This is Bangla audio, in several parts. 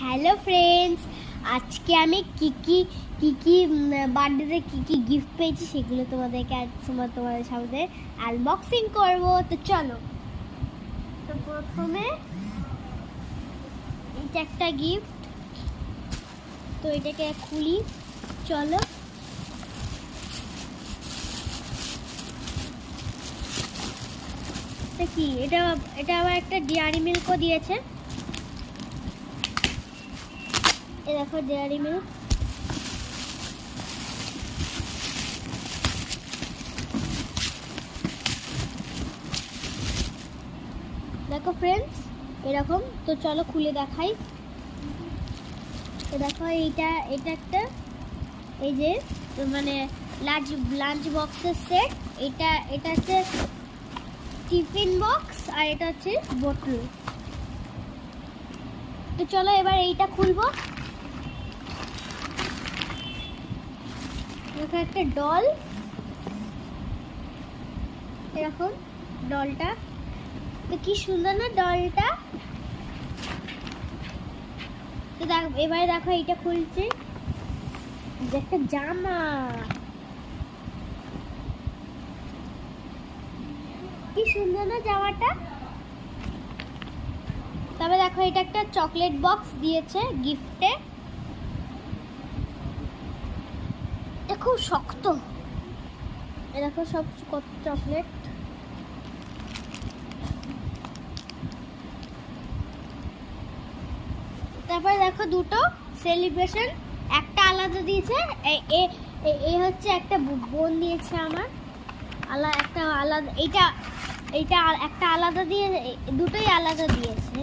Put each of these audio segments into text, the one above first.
হ্যালো ফ্রেন্ডস আজকে আমি কি কি কি কি বার্থডেতে কি কি গিফট পেয়েছি সেগুলো তোমাদেরকে আজ তোমার, তোমাদের সামনে আনবক্সিং করব। তো চলো। তো প্রথমে এটা একটা গিফট তো এটাকে খুলি। চলো। কি? এটা এটা আবার একটা ডিয়ারি মিল্কও দিয়েছে। এ দেখো ডেয়ারি মিল্ক দেখো ফ্রেন্ডস এরকম। তো চলো খুলে দেখাই। তো দেখো এইটা, এটা একটা, এই যে মানে লাঞ্চ লাঞ্চ বক্সের সেট এটা এটা হচ্ছে টিফিন বক্স আর এটা হচ্ছে বোতল তো চলো এবার এইটা খুলবো। দেখো একটা ডল এরকম ডলটা তো কি সুন্দর না ডলটা তো এবারে দেখো এইটা খুলছে। একটা জামা। কি সুন্দর না জামাটা। তবে দেখো এটা একটা চকলেট বক্স দিয়েছে গিফটে এটা খুব শক্ত। এ দেখো, সব কত চকলেট তারপরে দেখো দুটো সেলিব্রেশন একটা আলাদা দিয়েছে, এ- এ- এ- এ হচ্ছে একটা বোন দিয়েছে আমার। আলাদা একটা আলাদা, এইটা এইটা একটা আলাদা দিয়ে দুটোই আলাদা দিয়েছে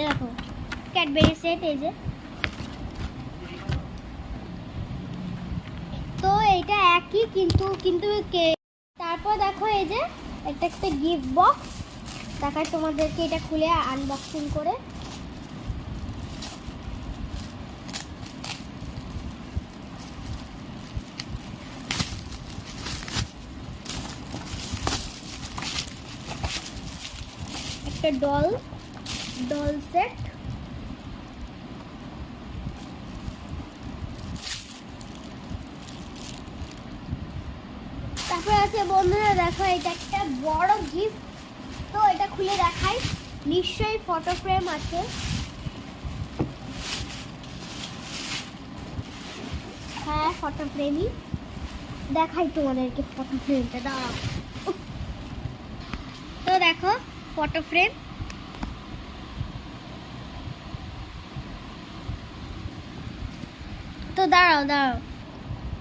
এরকম ক্যাডবেরি সেট, এই যে তো এটা একই, কিন্তু কিন্তু তারপর দেখো এই যে, একটা একটা গিফট বক্স দেখায় তোমাদেরকে, এটা খুলে আনবক্সিং করে। একটা ডল ডল সেট তারপরে আছে বন্ধুরা, দেখো এটা একটা বড় গিফট তো এটা খুলে দেখাই। নিশ্চয়ই ফটো ফ্রেম আছে। হ্যাঁ ফটো ফ্রেমই দেখাই তোমাদেরকে ফটো ফ্রেমটা দাঁড়াও। তো দেখো ফটো ফ্রেম তো দাঁড়াও দাঁড়াও।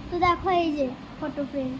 তো দেখো এই যে ফটো ফ্রেম